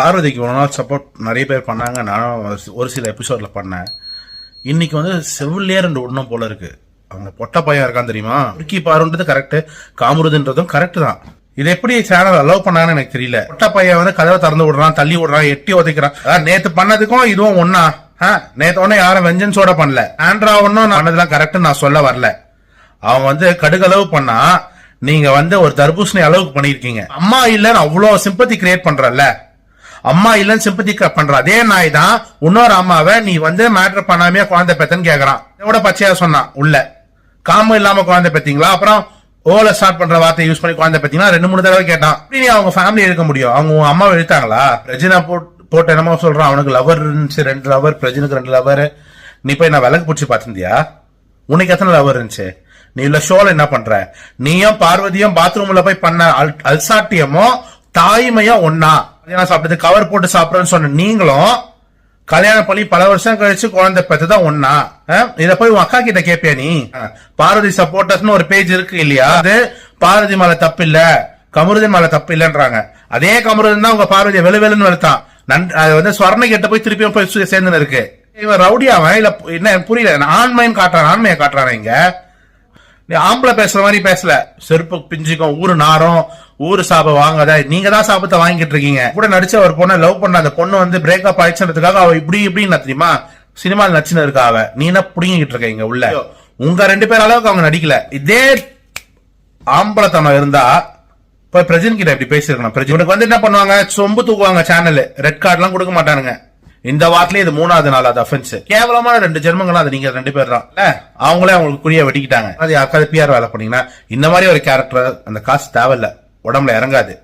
பார்வதிக்கு ஒரு நாள் சப்போர்ட் நிறைய பேர் பண்ணாங்க. நானும் ஒரு- சில எபிசோடில் பண்ணேன். இன்னைக்கு வந்து செவிலியே ரெண்டு ஒன்றும் போல இருக்கு. அவங்க பொட்ட பையன் இருக்கான் தெரியுமா? துருக்கி பாருன்றது கரெக்டு காமுருதுன்றதும் கரெக்ட் தான். இது எப்படி சேனல் அலோவ் பண்ணாங்கன்னு எனக்கு தெரியல. பொட்ட பையன் வந்து கதவை திறந்து விடுறான் தள்ளி விடுறான் எட்டி உதைக்கிறான். அதான் நேற்று பண்ணதுக்கும் இதுவும் ஒன்னா நேற்று ஒன்னும் யாரும் வெஞ்சன்ஸோட பண்ணல. ஆண்ட்ரா ஒன்னும் பண்ணதெல்லாம் கரெக்ட் நான் சொல்ல வரல. அவங்க வந்து கடுகளவு பண்ணா நீங்க வந்து ஒரு தர்பூசணி அளவுக்கு பண்ணிருக்கீங்க அம்மா இல்லைன்னு அவ்வளோ சிம்பத்தி கிரியேட் பண்றல்ல. அம்மா இல்லைன்னு சிம்பத்தி பண்ற. அதே நாய் தான் இன்னொரு அம்மாவை நீ வந்து மேட்ரு பண்ணாமே குழந்தை பெத்தன்னு கேக்குறான் இதோட பச்சையா சொன்னான் உள்ள. காமம் இல்லாம குழந்தை பெத்தீங்களா? அப்புறம் ஓல ஸ்டார்ட் பண்ற வார்த்தை யூஸ் பண்ணி குழந்தை பெத்தீங்களா? ரெண்டு மூணு தடவை கேட்டான். அப்படி நீ அவங்க ஃபேமிலி இருக்க முடியும். அவங்க உன் அம்மாவை எழுத்தாங்களா பிரஜினா போட் போட்டு என்னமோ சொல்றான். அவனுக்கு லவர் இருந்துச்சு ரெண்டு லவர் பிரஜினுக்கு ரெண்டு லவர் நீ போய் நான் விளக்கு பிடிச்சி பாத்திருந்தியா உனக்கு எத்தனை லவர் இருந்துச்சு? நீ இல்ல ஷோல என்ன பண்ற? நீயும் பார்வதியும் பாத்ரூம்ல போய் பண்ண அல்- அல்சாட்டியமோ தாய்மையா ஒன்னா கல்யாணம் சாப்பிட்டது கவர் போட்டு சாப்பிட்றேன்னு சொன்ன நீங்களும் கல்யாணம் பண்ணி பல வருஷம் கழிச்சு குழந்தை பெற்றதான் ஒன்னா இத போய் உன் அக்கா கிட்ட கேப்பியா நீ? பார்வதி சப்போர்ட்டர்ஸ்னு ஒரு பேஜ் இருக்கு இல்லையா? அது பார்வதி மேல தப்பு இல்ல கமருதன் மேல தப்பு இல்லைன்றாங்க. அதே கமருதன் தான் உங்க பார்வதியை வெளு வெளுன்னு வெளுத்தான். நன்- அது வந்து ஸ்வர்ண கிட்ட போய் திருப்பியும் போய் சு- சேர்ந்துன்னு இருக்கு. இவன் ரவுடியாவன் அவன் இல்ல என்ன எனக்கு புரியல. ஆண்மைன்னு காட்டுறான் ஆண்மையை காட்டுறான் இங்க? நீ ஆம்பளை பேசுற மாதிரி பேசல. செருப்பு பிஞ்சுக்கும் ஊரு நாரம் ஊரு சாப வாங்காத. நீங்க தான் சாபத்தை வாங்கிட்டு இருக்கீங்க. கூட நடிச்ச ஒரு பொண்ணை லவ் பண்ண அந்த பொண்ணு வந்து பிரேக்கப் ஆயிடுச்சுன்றதுக்காக அவ இப்படி இப்படின்னு தெரியுமா சினிமாவில் நச்சுன்னு இருக்கா அவ. நீ என்ன புடிங்கிட்டு இருக்க இங்க உள்ள. உங்க ரெண்டு பேர் அளவுக்கு அவங்க நடிக்கல. இதே ஆம்பளத்தனம் இருந்தா போய் பிரஜன் கிட்ட இப்படி பேசிருக்கணும். பிரஜன் இவனுக்கு வந்து என்ன பண்ணுவாங்க? சொம்பு தூக்குவாங்க சேனல் ரெட் கார்டு எல்லாம் கொடுக்க மாட்டானுங்க. இந்த வாரத்திலேயே இது மூணாவது நாள் அது அஃபென்ஸ் கேவலமான ரெண்டு ஜென்மங்களும் அது நீங்க ரெண்டு பேர் தான் அவங்களே அவங்களுக்கு குறிய வெட்டிக்கிட்டாங்க. அது யாருக்காவது பிஆர் வேலை பண்ணீங்கன்னா இந்த மாதிரி ஒரு கேரக்டர் அந்த காசு தேவையில்ல. உடம்புல இறங்காது.